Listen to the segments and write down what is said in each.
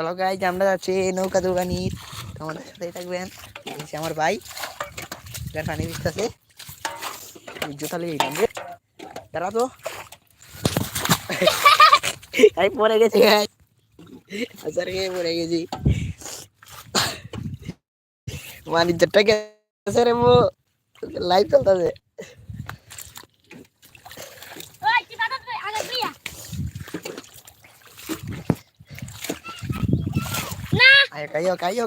চলো গাইজ আমরা যাচ্ছি নৌকা দৌড়ানি তোমাদের সাথেই থাকবেন আমার ভাই। যার পানি দিতেছে জুতা লেগে গেলাম রে দাঁড়া তো। আমি পড়ে গেছি গাই আসার খেয়ে পড়ে গেছি। মানিজ্জরটা গেছে রে লাইভ চলতেছে। Cái vô.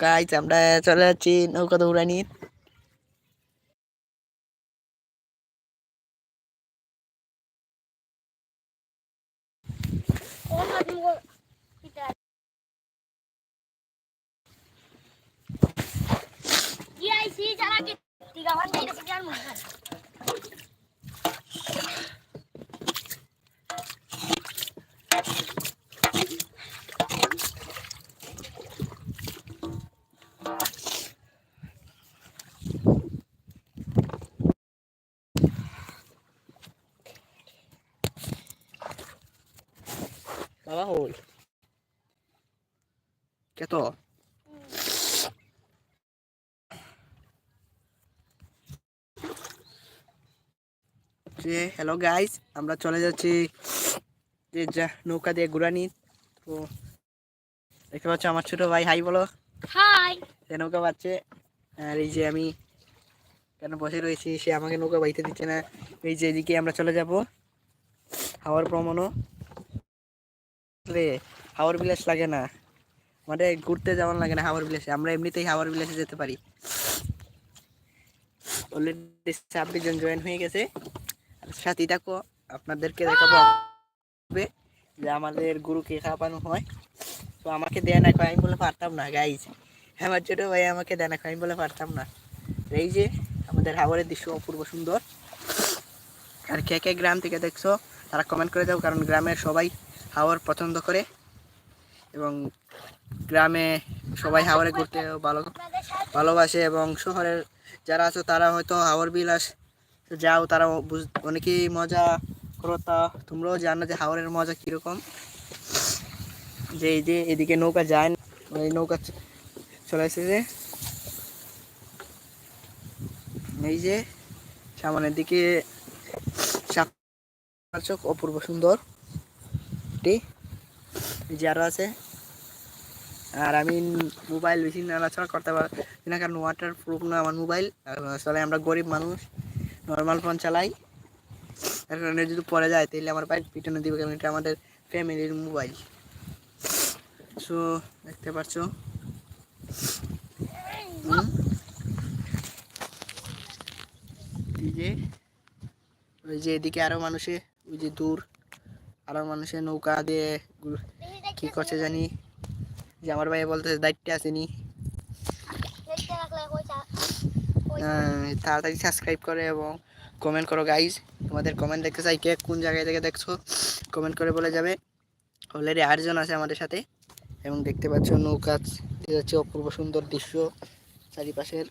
গাইজ আমরা চলে যাচ্ছি নৌকা দৌড়ানি কোন মুগো এটা ইআইসি যারা কি তিগা কে তো যে হ্যালো গাইস আমরা চলে যাচ্ছি। যে যা নৌকা দিয়ে ঘুরানি তো দেখতে পাচ্ছ আমার ছোট ভাই হাই বলো। হাই সে নৌকা পাচ্ছে। আর এই যে আমি কেন বসে রয়েছি সে আমাকে নৌকা বাইতে দিচ্ছে না। এই যে এদিকে আমরা চলে যাব। হাওয়ার ভ্রমণও। রে হাওয়ার বিলাস লাগে না। আমাদের ঘুরতে যেমন লাগে না হাওয়ার বিলাসে। আমরা এমনিতেই হাওয়ার বিলাসে যেতে পারি। অলরেডি ছাব্বিশ জন জয়েন হয়ে গেছে। আর সাথে থাকো আপনাদেরকে দেখাবো যে আমাদের গুরুকে খাওয়ানো হয়। তো আমাকে দেয় না আমি বলে পারতাম না গাইজ আমার ছোট ভাই আমাকে দেয় না আমি বলে পারতাম না। এই যে, আমাদের হাওয়ারের দৃশ্য অপূর্ব সুন্দর। আর কে কে গ্রাম থেকে দেখছ, তারা কমেন্ট করে দাও, কারণ গ্রামের সবাই হাওয়ার পছন্দ করে। এবং গ্রামে সবাই হাওয়ারে ঘুরতে ভালো ভালোবাসে এবং শহরের যারা আছো তারা হয়তো হাওয়ার বিলাস যাও, তারা অনেকেই মজা করো, তা তোমরাও জানো যে হাওয়ারের মজা কীরকম। যে এই যে এদিকে নৌকা যায় না, এই নৌকা চলে এসেছে এই যে সামনের দিকে অপূর্ব সুন্দর। এটি এই যে আরও আছে। আর আমি মোবাইল বেশি নাড়াচড়া করতে পারি না, কারণ ওয়াটার প্রুফ না আমার মোবাইল। আসলে আমরা গরিব মানুষ নর্মাল ফোন চালাই। তার কারণে যদি পরে যায় তাহলে আমার বাইক পিছনে দিবে, কারণ এটা আমাদের ফ্যামিলির মোবাইল। সো দেখতে পাচ্ছ ওই যে এদিকে আরও মানুষে, ওই যে দূর, আরও মানুষের নৌকা দিয়ে কি করছে জানি? যে আমার ভাই বলতেছে দায়িত্বে আসেনি। আহ, তাড়াতাড়ি সাবস্ক্রাইব করে এবং কমেন্ট করো গাইজ তোমাদের কমেন্ট দেখতে চাই কে কোন জায়গায় থেকে দেখছ? কমেন্ট করে বলে যাবে। অলরেডি আটজন আছে আমাদের সাথে। এবং দেখতে পাচ্ছ নৌকা যাচ্ছে অপূর্ব সুন্দর দৃশ্য চারিপাশের।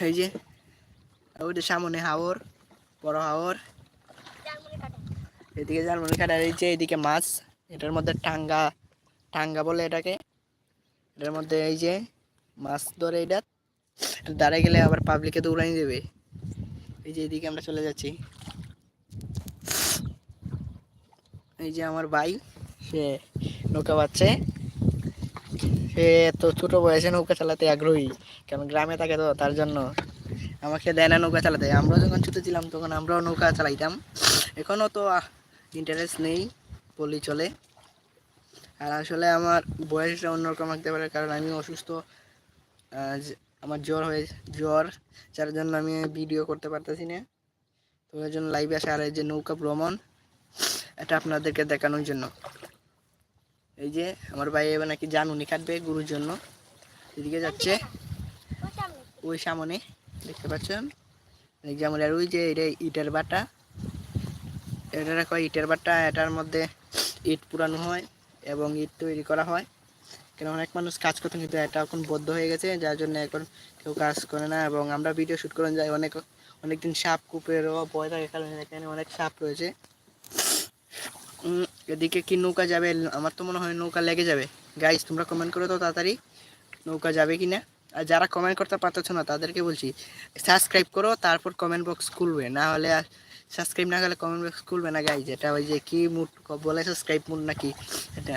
এই যে ওই যে সামনে হাওর বড় হাওর। এদিকে জার্মানি কাটার এই যে এদিকে মাছ, এটার মধ্যে টাঙ্গা টাঙ্গা বলে এটাকে। এটার মধ্যে এই যে মাছ ধরে এটা। দাঁড়ায় গেলে আবার পাবলিকে দৌড়ানি দেবে। এই যে এদিকে আমরা চলে যাচ্ছি। এই যে আমার ভাই, সে নৌকা বাচ্ছে সে তো ছোট বয়সে নৌকা চালাতে আগ্রহী, কারণ গ্রামে থাকে তো, তার জন্য আমাকে দেয় না নৌকা চালাতে। আমরা যখন ছোটো ছিলাম, তখন আমরাও নৌকা চালাইতাম। এখনও তো ইন্টারেস্ট নেই, বললেই চলে। আর আসলে আমার বয়সটা অন্যরকম থাকতে পারে, কারণ আমি অসুস্থ। আমার জ্বর হয়ে, জ্বর, যার জন্য আমি ভিডিও করতে পারতেছি না। তো ওই জন্য লাইভে আসে আর এই যে নৌকা ভ্রমণ, এটা আপনাদেরকে দেখানোর জন্য। এই যে আমার ভাই এবার নাকি জানুনি কাটবে গুরুর জন্য। এদিকে যাচ্ছে, ওই সামনে, দেখতে পাচ্ছেন? এই যে আমার ওই যে এটা ইটের বাটা। এটা কয় ইটের বাটা, এটার মধ্যে ইট পুরানো হয় এবং ইট তৈরি করা হয়। কেন অনেক মানুষ কাজ করতে কিন্তু এটা এখন বদ্ধ হয়ে গেছে, যার জন্য এখন কেউ কাজ করে না এবং আমরা ভিডিও শ্যুট করে যাই, অনেক, অনেকদিন সাপ কুপেরও ভয় থাকে, কারণ এখানে অনেক সাপ রয়েছে। এদিকে কি নৌকা যাবে? আমার তো মনে হয় নৌকা লেগে যাবে। গাইস তোমরা কমেন্ট করো তো তাড়াতাড়ি, নৌকা যাবে কি না আর যারা কমেন্ট করতে পারতেছো না, তাদেরকে বলছি সাবস্ক্রাইব করো, তারপর কমেন্ট বক্স খুলবে, না হলে সাবস্ক্রাইব না করলে কমেন্ট বক্স খুলবে না গাইজ এটা ওই যে কি মুড বলে সাবস্ক্রাইব মুড নাকি? এটা।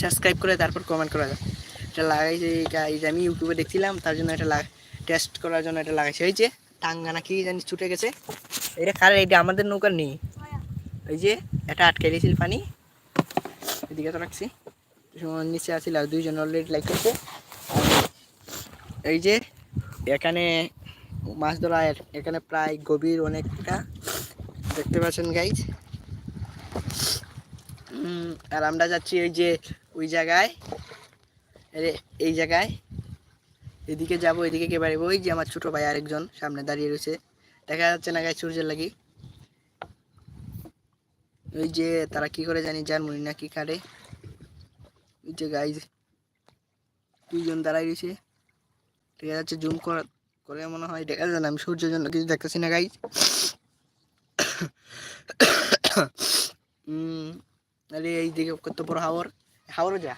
সাবস্ক্রাইব করে তারপর কমেন্ট করা যায় এটা লাগাইছে গাইজ আমি ইউটিউবে দেখছিলাম, তার জন্য এটা টেস্ট করার জন্য এটা লাগাইছে। ওই যে টাঙ্গা নাকি জানি ছুটে গেছে? এটা কার? এটা আমাদের নৌকার নেই। ওই যে এটা আটকে দিয়েছিল পানি। এদিকে তো রাখছি। নিচে আসছিল আর দুইজন অলরেডি লাইক করছে এই যে এখানে মাছ ধরা এখানে প্রায় গভীর অনেকটা দেখতে পাচ্ছেন গাইজ আর আমরা যাচ্ছি ওই যে ওই জায়গায়। এই জায়গায়। এদিকে যাব, এদিকে কে বাড়িব ওই যে আমার ছোট ভাই আরেকজন সামনে দাঁড়িয়ে রয়েছে। দেখা যাচ্ছে না গায়ে সূর্যের লাগি। ওই যে তারা কি করে জানি জার্মানি না কি কাটে ওই যে গাইজ দুইজন দাঁড়াই রয়েছে। দেখা যাচ্ছে জুম করা করে মনে হয়, দেখা যায় না, আমি সূর্যের জন্য কিছু দেখতেছি না গাইজ আরে এই দিকে কত বড় হাওর হাওরও যা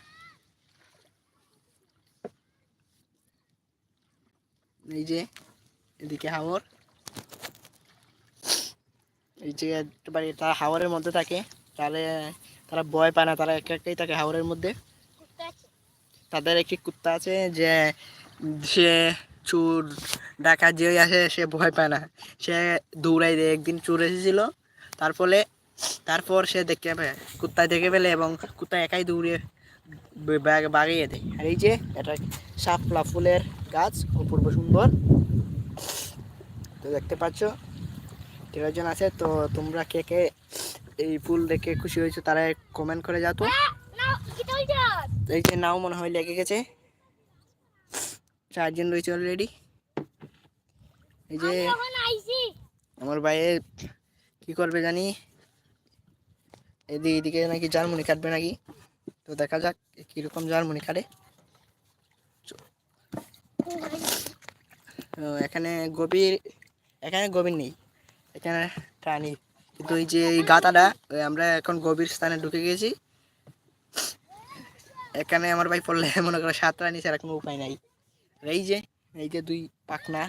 এই যে এদিকে হাওর এই যে তারা হাওরের মধ্যে থাকে তাহলে তারা ভয় পায় না তারা এক একটাই থাকে হাওরের মধ্যে তাদের একটি কুত্তা আছে যে সে চোর ডাকা যে আসে, সে ভয় পায় না। সে দৌড়াই দেয় একদিন চোর এসেছিল। তার ফলে তারপর সে দেখতে পায় কুত্তা দেখে ফেলে এবং কুত্তা একাই দৌড়ে বাগিয়ে দেয়। আর এই যে, এটা শাপলা ফুলের গাছ, অপূর্ব সুন্দর। তো দেখতে পাচ্ছ তেরোজন আছে। তো তোমরা কে কে এই ফুল দেখে খুশি হয়েছো, তারা কমেন্ট করে যাও তো। এই যে নাও মনে হয় লেগে গেছে। চারজন রয়েছে অলরেডি এই যে আমার ভাইয়ে কি করবে জানি? এদিকে এদিকে নাকি জার্মানি কাটবে নাকি? তো দেখা যাক কীরকম জার্মানি কাটে। এখানে গভীর এখানে গভীর নেই এখানে প্রাণী কিন্তু এই যে এই গাতাটা আমরা এখন গভীর স্থানে ঢুকে গেছি। এখানে আমার ভাই পড়লে মনে করো সাঁতরা নিচে আর কোনো উপায় নাই। এই যে এই যে দুই পাখনা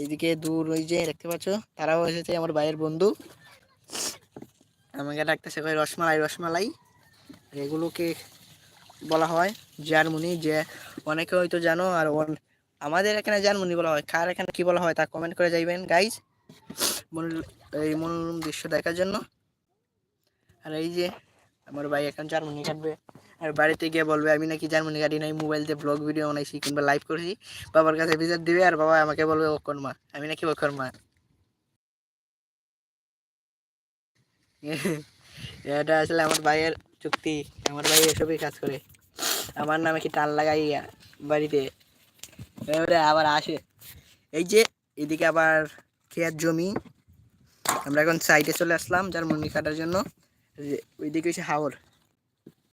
এইদিকে দূর ওই যে দেখতে পাচ্ছ, তারাও এসেছে, আমার ভাইয়ের বন্ধু। আমাকে ডাকতেছে কয় রসমালাই রসমালাই। এগুলোকে বলা হয় জার্মানি, যে অনেকে হয়তো জানো, আর আমাদের এখানে জার্মানি বলা হয়। কার এখানে কি বলা হয় তা কমেন্ট করে যাইবেন গাইজ এই মনোরম দৃশ্য দেখার জন্য। আর এই যে আমার ভাই এখন জার্মানি কাটবে আর বাড়িতে গিয়ে বলবে, আমি নাকি জার্মানি কাটি নাই, মোবাইল দিয়ে ব্লগ ভিডিও বানাইছি, কিংবা লাইভ করেছি। বাবার কাছে ভিজিট দিবে আর বাবা আমাকে বলবে অক্ষর মা, আমি নাকি অক্ষর মা। এটা আসলে আমার ভাইয়ের চুক্তি, আমার ভাই এসবই কাজ করে। আমার নামে কি টান লাগাই বাড়িতে। আবার আসে। এই যে, এদিকে আবার খেয়ার জমি। আমরা এখন সাইডে চলে আসলাম যার মুনি কাটার জন্য। ওইদিকে হচ্ছে হাওর।